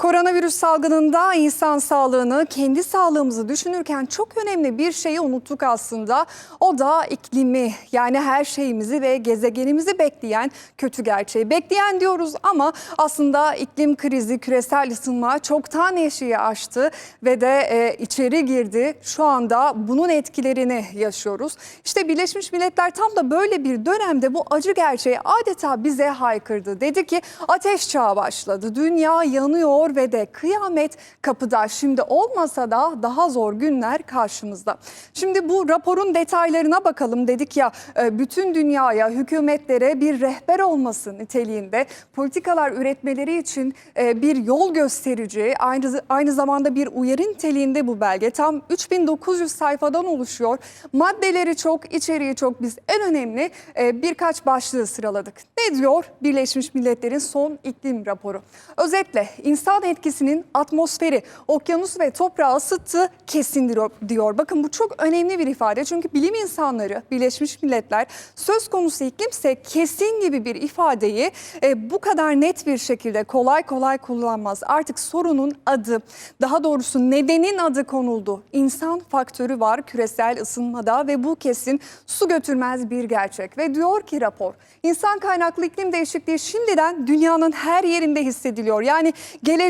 Koronavirüs salgınında insan sağlığını, kendi sağlığımızı düşünürken çok önemli bir şeyi unuttuk aslında. O da iklimi yani her şeyimizi ve gezegenimizi bekleyen kötü gerçeği. Bekleyen diyoruz ama aslında iklim krizi, küresel ısınma çoktan eşiği aştı ve de e, içeri girdi. Şu anda bunun etkilerini yaşıyoruz. İşte Birleşmiş Milletler tam da böyle bir dönemde bu acı gerçeği adeta bize haykırdı. Dedi ki ateş çağı başladı. Dünya yanıyor ve de kıyamet kapıda. Şimdi olmasa da daha zor günler karşımızda. Şimdi bu raporun detaylarına bakalım. Dedik ya e, bütün dünyaya, hükümetlere bir rehber olması niteliğinde politikalar üretmeleri için e, bir yol gösterici, aynı aynı zamanda bir uyarı niteliğinde bu belge. Tam 3900 sayfadan oluşuyor. Maddeleri çok, içeriği çok. Biz en önemli e, birkaç başlığı sıraladık. Ne diyor Birleşmiş Milletler'in son iklim raporu? Özetle insan etkisinin atmosferi, okyanus ve toprağı ısıttığı kesindir diyor. Bakın bu çok önemli bir ifade. Çünkü bilim insanları Birleşmiş Milletler söz konusu iklimse kesin gibi bir ifadeyi e, bu kadar net bir şekilde kolay kolay kullanmaz. Artık sorunun adı, daha doğrusu nedenin adı konuldu. İnsan faktörü var küresel ısınmada ve bu kesin su götürmez bir gerçek. Ve diyor ki rapor, insan kaynaklı iklim değişikliği şimdiden dünyanın her yerinde hissediliyor. Yani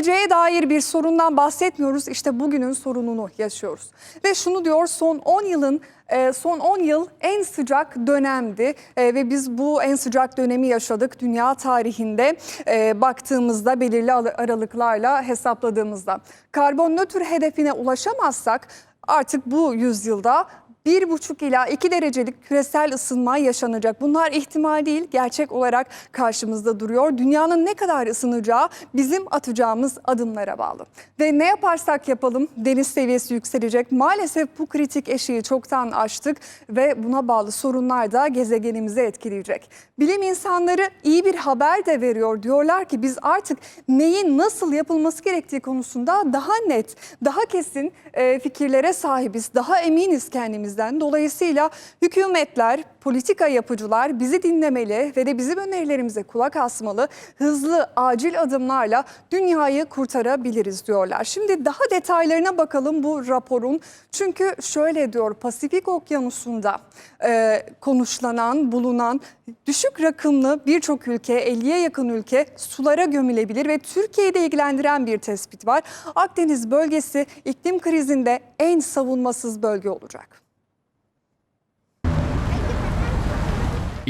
geleceğe dair bir sorundan bahsetmiyoruz. İşte bugünün sorununu yaşıyoruz. Ve şunu diyor son 10 yılın e, son 10 yıl en sıcak dönemdi E, ve biz bu en sıcak dönemi yaşadık dünya tarihinde e, baktığımızda belirli al- aralıklarla hesapladığımızda. Karbon nötr hedefine ulaşamazsak artık bu yüzyılda 1,5 ila 2 derecelik küresel ısınma yaşanacak. Bunlar ihtimal değil, gerçek olarak karşımızda duruyor. Dünyanın ne kadar ısınacağı bizim atacağımız adımlara bağlı. Ve ne yaparsak yapalım deniz seviyesi yükselecek. Maalesef bu kritik eşiği çoktan aştık ve buna bağlı sorunlar da gezegenimizi etkileyecek. Bilim insanları iyi bir haber de veriyor. Diyorlar ki biz artık neyin nasıl yapılması gerektiği konusunda daha net, daha kesin e, fikirlere sahibiz. Daha eminiz kendimizden. Dolayısıyla hükümetler, politika yapıcılar bizi dinlemeli ve de bizim önerilerimize kulak asmalı. Hızlı, acil adımlarla dünyayı kurtarabiliriz diyorlar. Şimdi daha detaylarına bakalım bu raporun. Çünkü şöyle diyor Pasifik Okyanusu'nda e, konuşlanan, bulunan düşük rakımlı birçok ülke, 50'ye yakın ülke sulara gömülebilir ve Türkiye'yi de ilgilendiren bir tespit var. Akdeniz bölgesi iklim krizinde en savunmasız bölge olacak.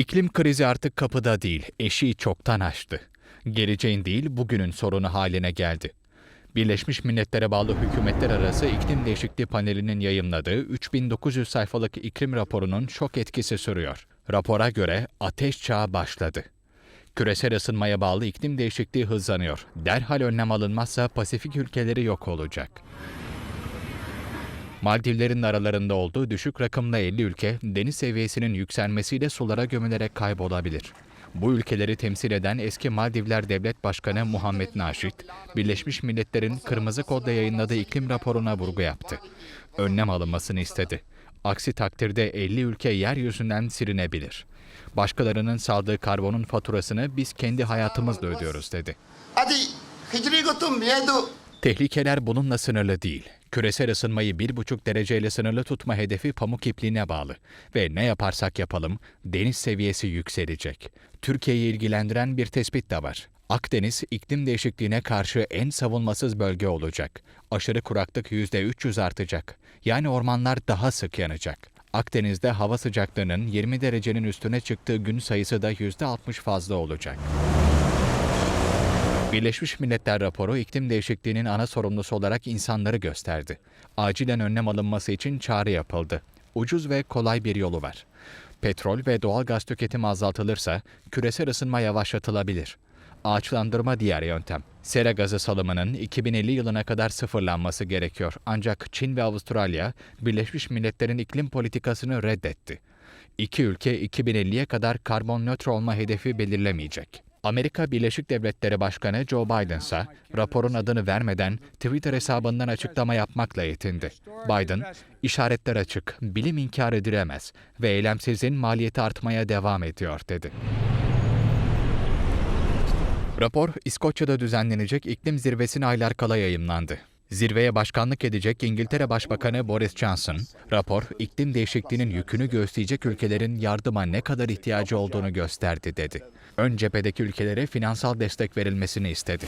İklim krizi artık kapıda değil, eşiği çoktan aştı. Geleceğin değil, bugünün sorunu haline geldi. Birleşmiş Milletler'e bağlı hükümetler arası iklim değişikliği panelinin yayımladığı 3900 sayfalık iklim raporunun şok etkisi sürüyor. Rapora göre ateş çağı başladı. Küresel ısınmaya bağlı iklim değişikliği hızlanıyor. Derhal önlem alınmazsa Pasifik ülkeleri yok olacak. Maldivlerin aralarında olduğu düşük rakımlı 50 ülke deniz seviyesinin yükselmesiyle sulara gömülerek kaybolabilir. Bu ülkeleri temsil eden eski Maldivler Devlet Başkanı Muhammed Naşit, Birleşmiş Milletler'in kırmızı kodla yayınladığı iklim raporuna vurgu yaptı. Önlem alınmasını istedi. Aksi takdirde 50 ülke yeryüzünden silinebilir. Başkalarının saldığı karbonun faturasını biz kendi hayatımızla ödüyoruz dedi. 아 Tehlikeler bununla sınırlı değil. Küresel ısınmayı 1,5 dereceyle sınırlı tutma hedefi pamuk ipliğine bağlı. Ve ne yaparsak yapalım deniz seviyesi yükselecek. Türkiye'yi ilgilendiren bir tespit de var. Akdeniz iklim değişikliğine karşı en savunmasız bölge olacak. Aşırı kuraklık %300 artacak. Yani ormanlar daha sık yanacak. Akdeniz'de hava sıcaklığının 20 derecenin üstüne çıktığı gün sayısı da %60 fazla olacak. Birleşmiş Milletler raporu iklim değişikliğinin ana sorumlusu olarak insanları gösterdi. Acilen önlem alınması için çağrı yapıldı. Ucuz ve kolay bir yolu var. Petrol ve doğal gaz tüketimi azaltılırsa küresel ısınma yavaşlatılabilir. Ağaçlandırma diğer yöntem. Sera gazı salımının 2050 yılına kadar sıfırlanması gerekiyor. Ancak Çin ve Avustralya Birleşmiş Milletler'in iklim politikasını reddetti. İki ülke 2050'ye kadar karbon nötr olma hedefi belirlemeyecek. Amerika Birleşik Devletleri Başkanı Joe Biden ise raporun adını vermeden Twitter hesabından açıklama yapmakla yetindi. Biden, işaretler açık, bilim inkar edilemez ve eylemsizin maliyeti artmaya devam ediyor dedi. Rapor, İskoçya'da düzenlenecek iklim zirvesine aylar kala yayımlandı. Zirveye başkanlık edecek İngiltere Başbakanı Boris Johnson, rapor, iklim değişikliğinin yükünü göğüsleyecek ülkelerin yardıma ne kadar ihtiyacı olduğunu gösterdi dedi. Ön cephedeki ülkelere finansal destek verilmesini istedi.